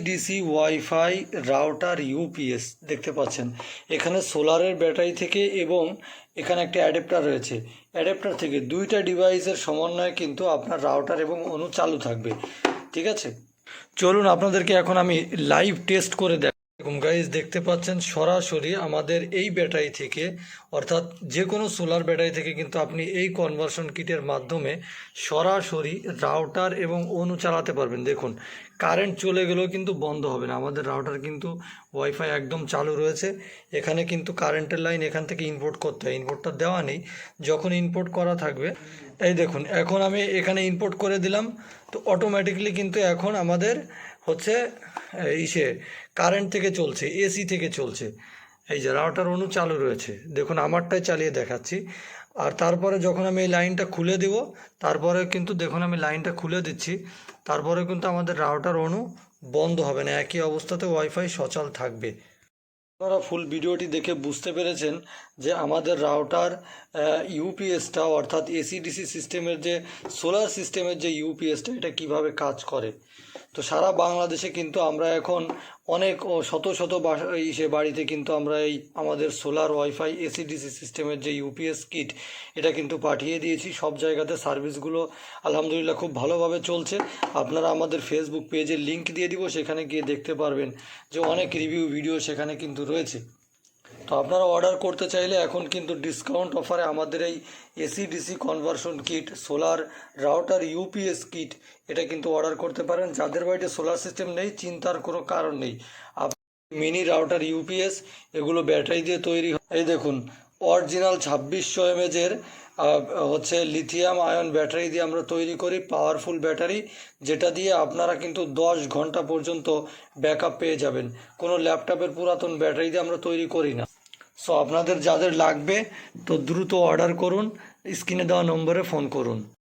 DC wifi router UPS দেখতে পাচ্ছেন। এখানে সোলারের ব্যাটারি থেকে এবং এখানে একটা অ্যাডাপ্টার রয়েছে। অ্যাডাপ্টার থেকে দুইটা ডিভাইসের সমন্বয়ে কিন্তু আপনার রাউটার এবং অনু চালু থাকবে। ঠিক আছে? চলুন আপনাদেরকে এখন আমি লাইভ টেস্ট করে দেখ দেখুন গাইজ দেখতে পাচ্ছেন সরাসরি আমাদের এই ব্যাটারি থেকে, অর্থাৎ যে কোনো সোলার ব্যাটারি থেকে কিন্তু আপনি এই কনভার্সন কিটের মাধ্যমে সরাসরি রাউটার এবং অনু চালাতে পারবেন। দেখুন কারেন্ট চলে গেলেও কিন্তু বন্ধ হবে না। আমাদের রাউটার কিন্তু ওয়াইফাই একদম চালু রয়েছে। এখানে কিন্তু কারেন্টের লাইন এখান থেকে ইম্পোর্ট করতে হয়। ইম্পোর্টটা দেওয়া নেই। যখন ইম্পোর্ট করা থাকবে, এই দেখুন, এখন আমি এখানে ইম্পোর্ট করে দিলাম। তো অটোমেটিকলি কিন্তু এখন আমাদের হচ্ছে ইসে কারেন্ট থেকে চলছে এসি থেকে চলছে। এই যে রাউটার অনু চালু রয়েছে। দেখুন, আমারটাই চালিয়ে দেখাচ্ছি। আর তারপরে যখন আমি এই লাইনটা খুলে দেব, তারপরে কিন্তু দেখুন, আমি লাইনটা খুলে দিচ্ছি। তারপরে কিন্তু আমাদের রাউটার অনু বন্ধ হবে না। একই অবস্থাতে ওয়াইফাই সচল থাকবে। আপনারা ফুল ভিডিওটি দেখে বুঝতে পেরেছেন যে আমাদের রাউটার ইউপিএসটা অর্থাৎ এসিডিসি সিস্টেমের যে সোলার সিস্টেমের যে ইউপিএসটা এটা কীভাবে কাজ করে? তো সারা বাংলাদেশে কিন্তু আমরা এখন অনেক ও শত শত সে বাড়িতে কিন্তু আমরা এই আমাদের সোলার, ওয়াইফাই, এসিডিসি সিস্টেমের যে ইউপিএস কিট, এটা কিন্তু পাঠিয়ে দিয়েছি। সব জায়গাতে সার্ভিসগুলো আলহামদুলিল্লাহ খুব ভালোভাবে চলছে। আপনারা আমাদের ফেসবুক পেজে লিঙ্ক দিয়ে দিব, সেখানে গিয়ে দেখতে পারবেন যে অনেক রিভিউ ভিডিও সেখানে কিন্তু রয়েছে। আপনারা অর্ডার করতে চাইলে এখন কিন্তু ডিসকাউন্ট অফারে আমাদের এই AC DC conversion kit solar router UPS kit এটা কিন্তু অর্ডার করতে পারেন। যাদের বাড়িতে সোলার সিস্টেম নেই, চিন্তার কোনো কারণ নেই। মিনি রাউটার ইউপিএস এগুলো ব্যাটারি দিয়ে তৈরি। এই দেখুন অরিজিনাল ছাব্বিশশো এমএজের হচ্ছে লিথিয়াম আয়ন ব্যাটারি দিয়ে আমরা তৈরি করি পাওয়ারফুল ব্যাটারি যেটা দিয়ে আপনারা কিন্তু দশ ঘণ্টা পর্যন্ত ব্যাকআপ পেয়ে যাবেন। কোনো ল্যাপটপের পুরাতন ব্যাটারি দিয়ে আমরা তৈরি করি না। সো আপনাদের যাদের লাগবে তো দ্রুত অর্ডার করুন স্ক্রিনে দেওয়া নম্বরে ফোন করুন।